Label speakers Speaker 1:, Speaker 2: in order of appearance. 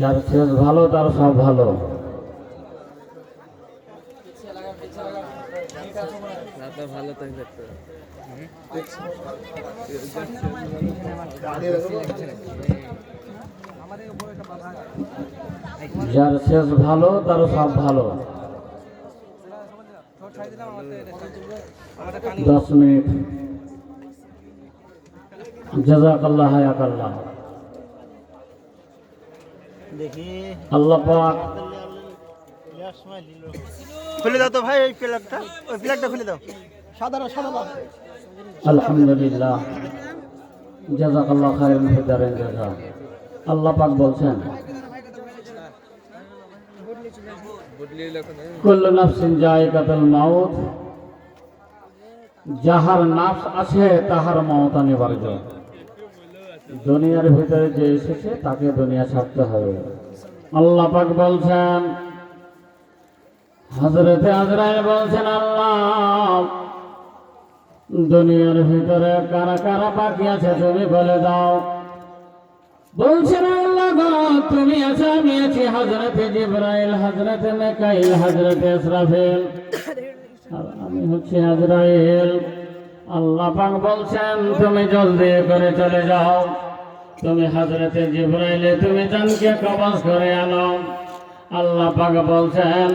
Speaker 1: যার শেষ ভালো, তার সব ভালো। যার শেষ ভালো, তার সব ভালো। দশ মিনিট। জাজাকাল্লাহ হায়াকাল্লাহ। আল্লাহ পাক।
Speaker 2: খুলে দাও তো ভাই ওই প্লাগটা ওই প্লাগটা খুলে দাও। সাদা সাদা
Speaker 1: আলহামদুলিল্লাহ। জাজাকাল্লাহ খায়রুল ফিদারেন জাজা। আল্লাহ পাক বলছেন
Speaker 3: বদলিয়ে লখন
Speaker 1: কুল্লু নাফসিন জায়গাতুল মাউত। যাহার নাফস আছে তাহার মমতা অনিবার্য দুনিয়ার ভিতরে যে এসেছে, তাকে দুনিয়া ছাড়তে হবে। আল্লাহ পাক বলছেন হজরতে আজরাইল বলছেন, আল্লাহ, দুনিয়ার ভিতরে কারা কারা বাকি আছে তুমি বলে দাও। বলছেন, আল্লাহ তুমি আছো, আমি আছি। হজরতে জিব্রাইল হজরতে মেকাইল হজরতে ইসরাফিল। আমি হচ্ছি আজরাইল। আল্লাহ পাক বলছেন, তুমি জলদি করে চলে যাও। তুমি হজরতে জিব্রাইলে তুমি জানকে কবজ করে আনো। আল্লাহ পাক বলছেন